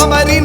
సమరి